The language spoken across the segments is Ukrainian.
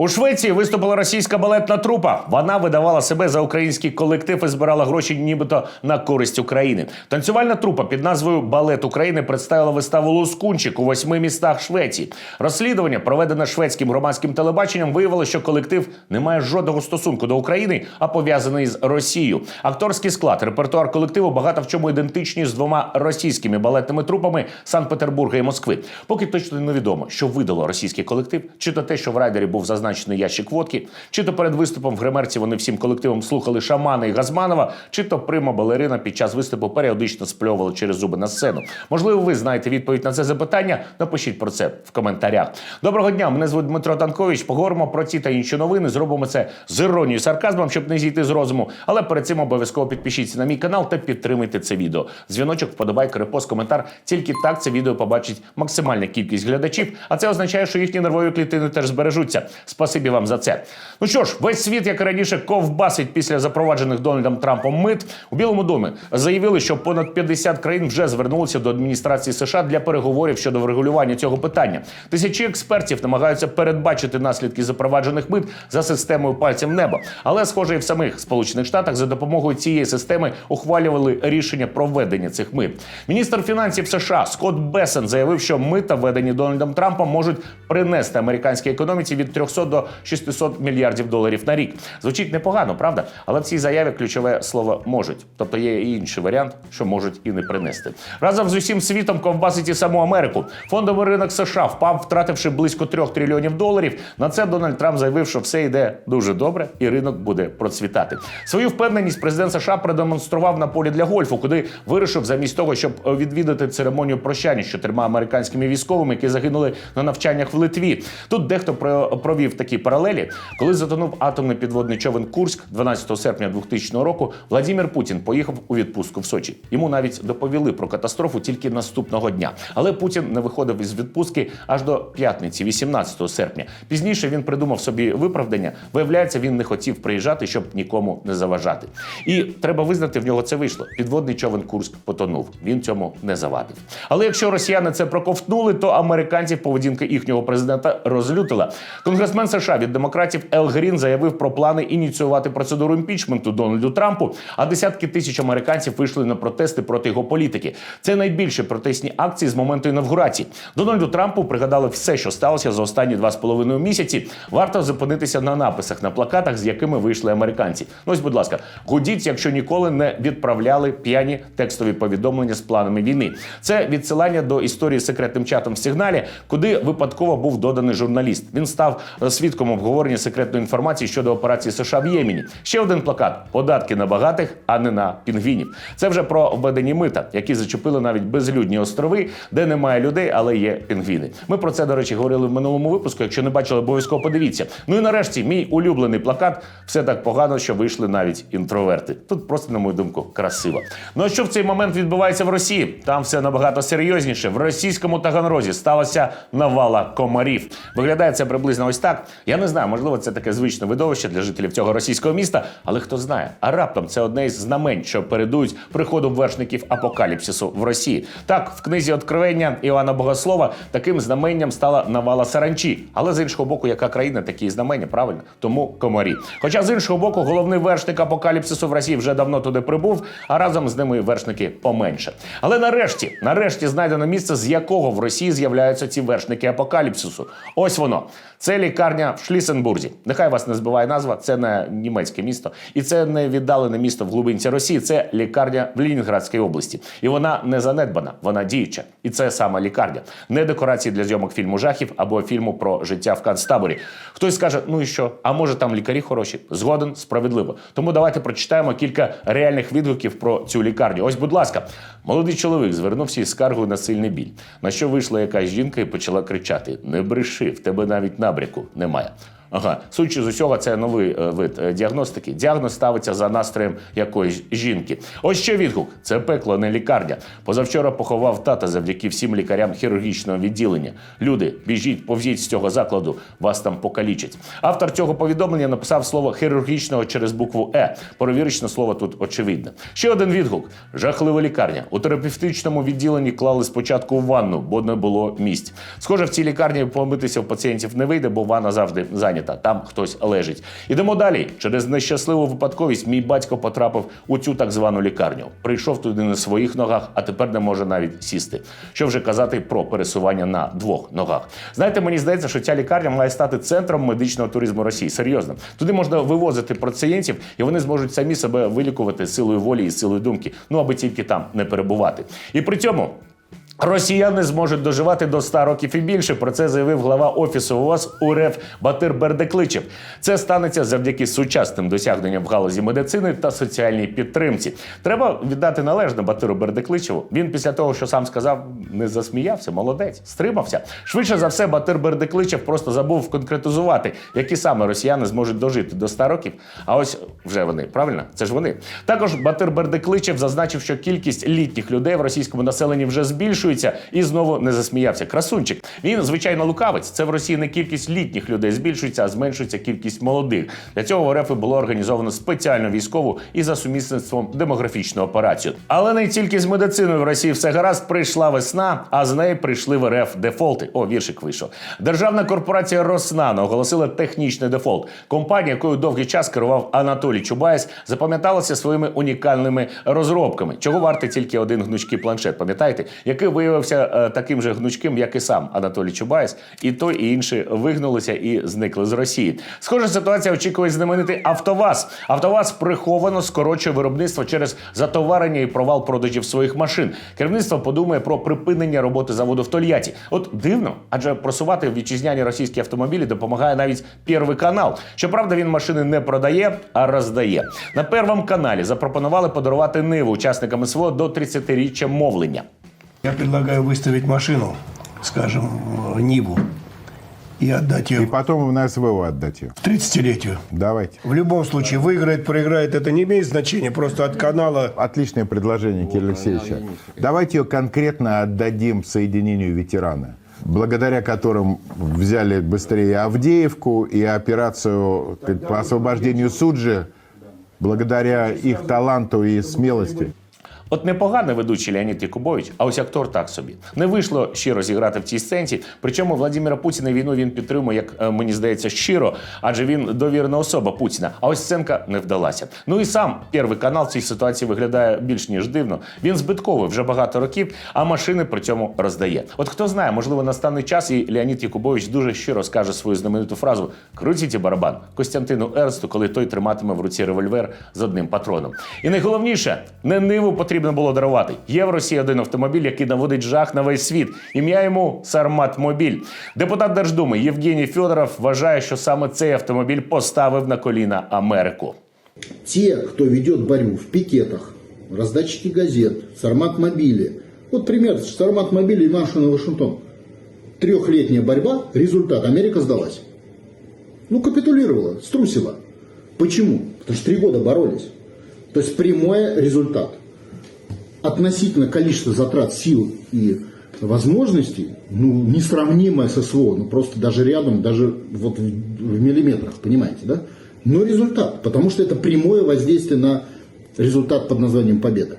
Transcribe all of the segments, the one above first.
У Швеції виступила російська балетна трупа. Вона видавала себе за український колектив і збирала гроші, нібито на користь України. Танцювальна трупа під назвою Балет України представила виставу Лускунчик у восьми містах Швеції. Розслідування, проведене шведським громадським телебаченням, виявило, що колектив не має жодного стосунку до України, а пов'язаний з Росією. Акторський склад, репертуар колективу багато в чому ідентичні з двома російськими балетними трупами Санкт-Петербурга і Москви. Поки точно невідомо, що видало російський колектив, чи то те, що в райдері був зазначений ящик водки, чи то перед виступом в гримерці вони всім колективом слухали шамана і Газманова, чи то прима балерина під час виступу періодично спльовували через зуби на сцену. Можливо, ви знаєте відповідь на це запитання. Напишіть про це в коментарях. Доброго дня, мене звуть Дмитро Танкович. Поговоримо про ці та інші новини. Зробимо це з іронією, сарказмом, щоб не зійти з розуму. Але перед цим обов'язково підпишіться на мій канал та підтримайте це відео. Дзвіночок, вподобайка, репост, коментар. Тільки так це відео побачить максимальна кількість глядачів. А це означає, що їхні нервові клітини теж збережуться. Спасибі вам за це. Ну що ж, весь світ, як і раніше, ковбасить після запроваджених Дональдом Трампом мит у Білому домі. Заявили, що понад 50 країн вже звернулися до адміністрації США для переговорів щодо врегулювання цього питання. Тисячі експертів намагаються передбачити наслідки запроваджених мит за системою пальцем в небо. Але, схоже, і в самих Сполучених Штатах за допомогою цієї системи ухвалювали рішення про введення цих мит. Міністр фінансів США Скотт Бесен заявив, що мита, введені Дональдом Трампом, можуть принести американській економіці від 300 до 600 мільярдів доларів на рік. Звучить непогано, правда? Але в цій заяві ключове слово можуть. Тобто є і інший варіант, що можуть і не принести. Разом з усім світом ковбасить і саму Америку. Фондовий ринок США впав, втративши близько 3 трильйонів доларів. На це Дональд Трамп заявив, що все йде дуже добре, і ринок буде процвітати. Свою впевненість президент США продемонстрував на полі для гольфу, куди вирішив замість того, щоб відвідати церемонію прощання з чотирма американськими військовими, які загинули на навчаннях в Литві. Тут дехто про- провів такі паралелі. Коли затонув атомний підводний човен Курськ 12 серпня 2000 року, Владимир Путін поїхав у відпустку в Сочі. Йому навіть доповіли про катастрофу тільки наступного дня. Але Путін не виходив із відпустки аж до п'ятниці, 18 серпня. Пізніше він придумав собі виправдання. Виявляється, він не хотів приїжджати, щоб нікому не заважати. І треба визнати, в нього це вийшло. Підводний човен Курськ потонув. Він цьому не завадив. Але якщо росіяни це проковтнули, то американців поведінка їхнього президента розлютила. Конгресмен США від демократів Ел Грін заявив про плани ініціювати процедуру імпічменту Дональду Трампу. А десятки тисяч американців вийшли на протести проти його політики. Це найбільші протестні акції з моменту інавгурації. Дональду Трампу пригадали все, що сталося за останні два з половиною місяці. Варто зупинитися на написах на плакатах, з якими вийшли американці. Ну ось, будь ласка, гудіть, якщо ніколи не відправляли п'яні текстові повідомлення з планами війни. Це відсилання до історії секретним чатом в сигналі, куди випадково був доданий журналіст. Він став свідком обговорення секретної інформації щодо операції США в Ємені. Ще один плакат: податки на багатих, а не на пінгвінів. Це вже про введені мита, які зачепили навіть безлюдні острови, де немає людей, але є пінгвіни. Ми про це, до речі, говорили в минулому випуску. Якщо не бачили, обов'язково подивіться. Ну і нарешті, мій улюблений плакат все так погано, що вийшли навіть інтроверти. Тут просто, на мою думку, красиво. Ну а що в цей момент відбувається в Росії? Там все набагато серйозніше. В російському Таганрозі сталася навала комарів. Виглядає це приблизно ось так. Я не знаю, можливо, це таке звичне видовище для жителів цього російського міста, але хто знає, а раптом це одне із знамень, що передують приходу вершників апокаліпсису в Росії. Так, в книзі Откровення Іоанна Богослова таким знаменням стала навала саранчі. Але з іншого боку, яка країна такі знамення, правильно? Тому комарі. Хоча з іншого боку, головний вершник апокаліпсису в Росії вже давно туди прибув, а разом з ними вершники поменше. Але нарешті, нарешті знайдено місце, з якого в Росії з'являються ці вершники апокаліпсису. Ось воно. Це лікарня в Шлісенбурзі. Нехай вас не збиває назва, це не німецьке місто, і це не віддалене місто в глибинці Росії. Це лікарня в Ленінградській області. І вона не занедбана, вона діюча. І це саме лікарня, не декорації для зйомок фільму жахів або фільму про життя в канцтаборі. Хтось скаже, ну і що? А може там лікарі хороші? Згоден, справедливо. Тому давайте прочитаємо кілька реальних відгуків про цю лікарню. Ось, будь ласка, молодий чоловік звернувся із скаргою на сильний біль. На що вийшла якась жінка і почала кричати: Не бреши, в тебе навіть набряку немає. Ага, судячи з усього, це новий е, вид е, діагностики. Діагноз ставиться за настроєм якоїсь жінки. Ось ще відгук: це пекло, не лікарня. Позавчора поховав тата завдяки всім лікарям хірургічного відділення. Люди, біжіть, повзіть з цього закладу, вас там покалічать. Автор цього повідомлення написав слово хірургічного через букву Е. Перевірочне слово тут очевидне. Ще один відгук: жахлива лікарня. У терапевтичному відділенні клали спочатку в ванну, бо не було місць. Схоже, в цій лікарні помитися в пацієнтів не вийде, бо ванна завжди зайнята. Зайнята, там хтось лежить. Ідемо далі. Через нещасливу випадковість мій батько потрапив у цю так звану лікарню. Прийшов туди на своїх ногах, а тепер не може навіть сісти. Що вже казати про пересування на двох ногах. Знаєте, мені здається, що ця лікарня має стати центром медичного туризму Росії. Серйозно, туди можна вивозити пацієнтів, і вони зможуть самі себе вилікувати силою волі і силою думки. Ну аби тільки там не перебувати. І при цьому. Росіяни зможуть доживати до 100 років і більше. Про це заявив глава офісу ООС УРФ Батир Бердекличев. Це станеться завдяки сучасним досягненням в галузі медицини та соціальній підтримці. Треба віддати належне Батиру Бердекличеву. Він після того, що сам сказав, не засміявся. Молодець, стримався. Швидше за все, Батир Бердекличев просто забув конкретизувати, які саме росіяни зможуть дожити до 100 років. А ось вже вони, правильно? Це ж вони. Також Батир Бердекличев зазначив, що кількість літніх людей в російському населенні вже збільшується і знову не засміявся. Красунчик. Він звичайно лукавець. Це в Росії не кількість літніх людей збільшується, а зменшується кількість молодих. Для цього в РФ було організовано спеціальну військову і за сумісництвом демографічну операцію. Але не тільки з медициною в Росії все гаразд. Прийшла весна, а з неї прийшли в РФ дефолти. О, віршик вийшов. Державна корпорація Роснано оголосила технічний дефолт. Компанія, якою довгий час керував Анатолій Чубайс, запам'яталася своїми унікальними розробками. Чого вартий тільки один гнучкий планшет? Пам'ятаєте, який виявився е, таким же гнучким, як і сам Анатолій Чубайс, і той, і інші вигнулися і зникли з Росії. Схожа ситуація очікує знаменитий Автоваз. Автоваз приховано скорочує виробництво через затоварення і провал продажів своїх машин. Керівництво подумає про припинення роботи заводу в Тольятті. От дивно, адже просувати вітчизняні російські автомобілі допомагає навіть Первий канал. Щоправда, він машини не продає, а роздає. На первому каналі запропонували подарувати ниву учасникам СВО до 30-річчя мовлення. Я предлагаю выставить машину, скажем, в Ниву, и отдать И ее потом на СВО отдать ее. к 30-летию. Давайте. В любом случае, выиграет, проиграет, это не имеет значения. Просто от канала Отличное предложение, Кирилл Алексеевич. Давайте ее конкретно отдадим соединению ветерана, благодаря которым взяли быстрее Авдеевку и операцию по освобождению Суджи, благодаря их таланту и смелости. От непоганий ведучий Леонід Якубович, а ось актор так собі. Не вийшло щиро зіграти в цій сценці. Причому Владимира Путіна війну він підтримує, як е, мені здається, щиро, адже він довірена особа Путіна. А ось сценка не вдалася. Ну і сам перший канал в цій ситуації виглядає більш ніж дивно. Він збитковий вже багато років, а машини при цьому роздає. От хто знає, можливо, настане час, і Леонід Якубович дуже щиро скаже свою знамениту фразу Крутіть барабан Костянтину Ерсту, коли той триматиме в руці револьвер з одним патроном. І найголовніше, не ниву потрібно було дарувати. Є в Росії один автомобіль, який наводить жах на весь світ. Ім'я йому Сармат Мобіль. Депутат Держдуми Євгеній Федоров вважає, що саме цей автомобіль поставив на коліна Америку. те, кто ведет борьбу в пикетах, раздатчики газет, Сармат Мобили. Вот пример, Сармат Мобили и Машина Вашингтон. Трехлетняя борьба, результат, Америка сдалась. Ну, капитулировала, струсила. Почему? Потому что три года боролись. То есть прямой результат. Относительно количества затрат сил и возможностей, ну, несравнимое с СВО, ну, просто даже рядом, даже вот в, в миллиметрах, понимаете, да? Но результат, потому что это прямое воздействие на результат под названием победа.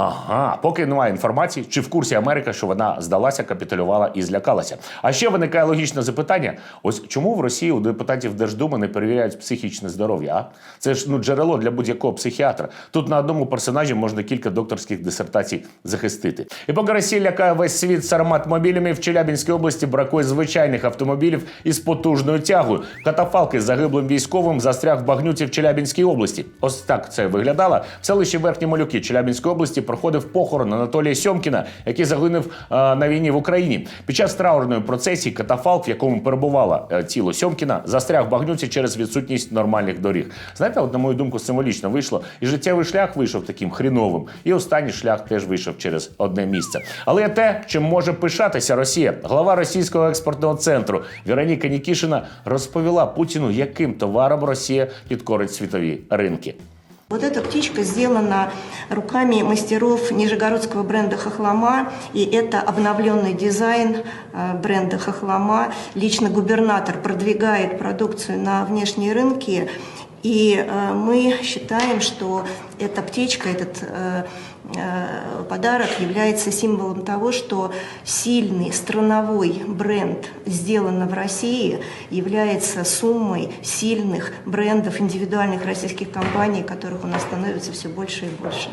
Ага, поки немає інформації, чи в курсі Америка, що вона здалася, капітулювала і злякалася. А ще виникає логічне запитання: ось чому в Росії у депутатів Держдуми не перевіряють психічне здоров'я? А це ж ну джерело для будь-якого психіатра. Тут на одному персонажі можна кілька докторських дисертацій захистити. І поки Росія лякає весь світ сармат-мобілями, в Челябінській області бракує звичайних автомобілів із потужною тягою. Катафалки з загиблим військовим застряг в багнюці в Челябінській області. Ось так це виглядало. В селищі Верхні Малюки Челябінської області проходив похорон Анатолія Сьомкіна, який загинув е, на війні в Україні. Під час траурної процесії катафалк, в якому перебувало е, тіло Сьомкіна, застряг в багнюці через відсутність нормальних доріг. Знаєте, от на мою думку, символічно вийшло. І життєвий шлях вийшов таким хріновим. І останній шлях теж вийшов через одне місце. Але те, чим може пишатися Росія. Глава російського експортного центру Вероніка Нікішина розповіла Путіну, яким товаром Росія підкорить світові ринки. Вот эта птичка сделана руками мастеров нижегородского бренда «Хохлома», и это обновленный дизайн э, бренда «Хохлома». Лично губернатор продвигает продукцию на внешние рынки, И э, мы считаем, что эта птичка, этот э, э, подарок является символом того, что сильный страновой бренд «Сделано в России» является суммой сильных брендов индивидуальных российских компаний, которых у нас становится все больше и больше.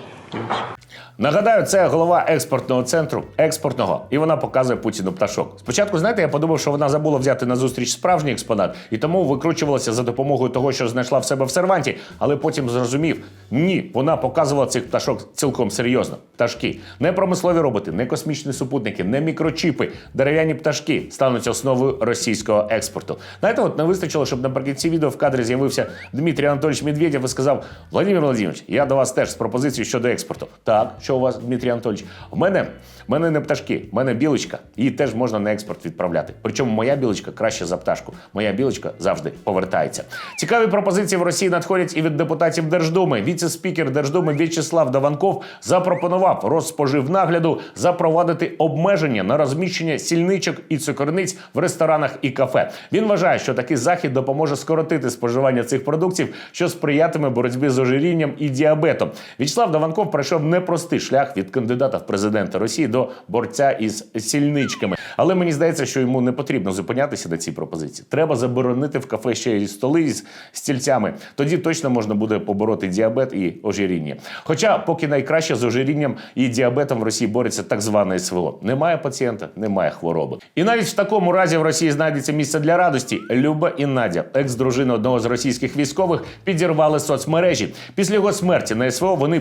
Нагадаю, це голова експортного центру експортного, і вона показує Путіну пташок. Спочатку, знаєте, я подумав, що вона забула взяти на зустріч справжній експонат, і тому викручувалася за допомогою того, що знайшла в себе в серванті. Але потім зрозумів, ні, вона показувала цих пташок цілком серйозно. Пташки, не промислові роботи, не космічні супутники, не мікрочіпи, дерев'яні пташки стануть основою російського експорту. Знаєте, от не вистачило, щоб наприкінці відео в кадрі з'явився Дмитрій Анатольович Медведєв і сказав: Владимир Владимирович, я до вас теж з пропозицією щодо експорту. Так, що у вас, Дмитрій Анатольович? В мене, в мене не пташки, в мене білочка. Її теж можна на експорт відправляти. Причому моя білочка краще за пташку. Моя білочка завжди повертається. Цікаві пропозиції в Росії надходять і від депутатів Держдуми. Віце-спікер Держдуми В'ячеслав Даванков запропонував Розспоживнагляду запровадити обмеження на розміщення сільничок і цукорниць в ресторанах і кафе. Він вважає, що такий захід допоможе скоротити споживання цих продуктів, що сприятиме боротьбі з ожирінням і діабетом. В'ячеслав Даванков пройшов непростий шлях від кандидата в президенти Росії до борця із сільничками. Але мені здається, що йому не потрібно зупинятися на цій пропозиції. Треба заборонити в кафе ще й столи з стільцями. Тоді точно можна буде побороти діабет і ожиріння. Хоча, поки найкраще з ожирінням і діабетом в Росії бореться так зване СВО. Немає пацієнта, немає хвороби. І навіть в такому разі в Росії знайдеться місце для радості. Люба і Надя, екс-дружина одного з російських військових, підірвали соцмережі. Після його смерті на СВО вони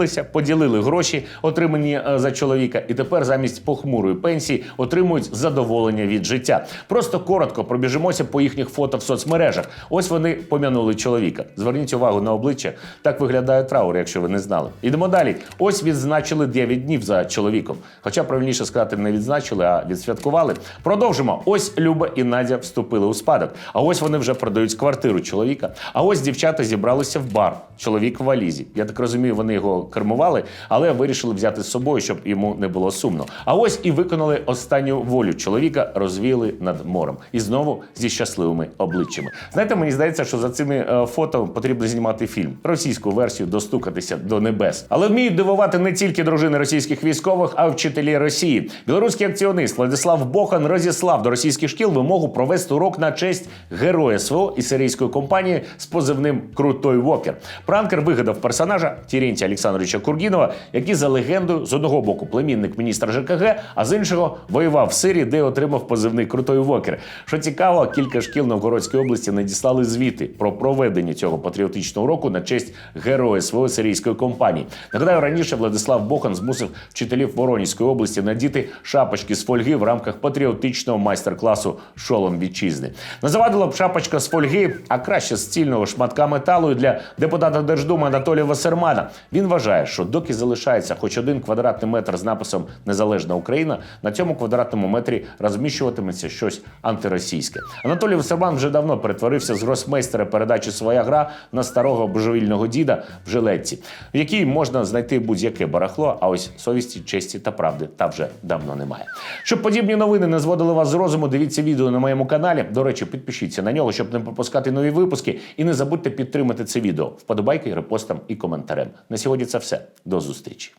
подружилися, поділили гроші, отримані е, за чоловіка, і тепер замість похмурої пенсії отримують задоволення від життя. Просто коротко пробіжимося по їхніх фото в соцмережах. Ось вони пом'янули чоловіка. Зверніть увагу на обличчя. Так виглядає траур, якщо ви не знали. Ідемо далі. Ось відзначили 9 днів за чоловіком. Хоча правильніше сказати, не відзначили, а відсвяткували. Продовжимо. Ось Люба і Надя вступили у спадок. А ось вони вже продають квартиру чоловіка. А ось дівчата зібралися в бар. Чоловік в валізі. Я так розумію, вони його кермували, але вирішили взяти з собою, щоб йому не було сумно. А ось і виконали останню волю чоловіка, розвіяли над морем. І знову зі щасливими обличчями. Знаєте, мені здається, що за цими е, фото потрібно знімати фільм, російську версію достукатися до небес. Але вміють дивувати не тільки дружини російських військових, а й вчителі Росії. Білоруський акціоніст Владислав Бохан розіслав до російських шкіл вимогу провести урок на честь героя СВО і сирійської компанії з позивним Крутой Вокер. Пранкер вигадав персонажа Тірентія Олександровича Кургінова, який за легендою з одного боку племінник міністра ЖКГ, а з іншого воював в Сирії, де отримав позивний Крутой Вокер. Що цікаво, кілька шкіл Новгородської області надіслали звіти про проведення цього патріотичного уроку на честь героя СВО сирійської компанії. Нагадаю, раніше Владислав Бохан змусив вчителів Воронізької області надіти шапочки з фольги в рамках патріотичного майстер-класу Шолом вітчизни. Назавадила б шапочка з фольги, а краще з цільного шматка металу для депутата Держдуми Анатолія Вассермана. Він вважає, що доки залишається хоч один квадратний метр з написом Незалежна Україна, на цьому квадратному метрі розміщуватиметься щось антиросійське. Анатолій Вассерман вже давно перетворився з гросмейстера передачі Своя гра на старого божевільного діда в жилетці, в якій можна знайти будь-яке барахло, а ось совісті, честі та правди та вже давно немає. Щоб подібні новини не зводили вас з розуму, дивіться відео на моєму каналі. До речі, підпишіться на нього, щоб не пропускати нові випуски. І не забудьте підтримати це відео вподобайки, репостом і коментарем. На сьогодні це все. До зустрічі.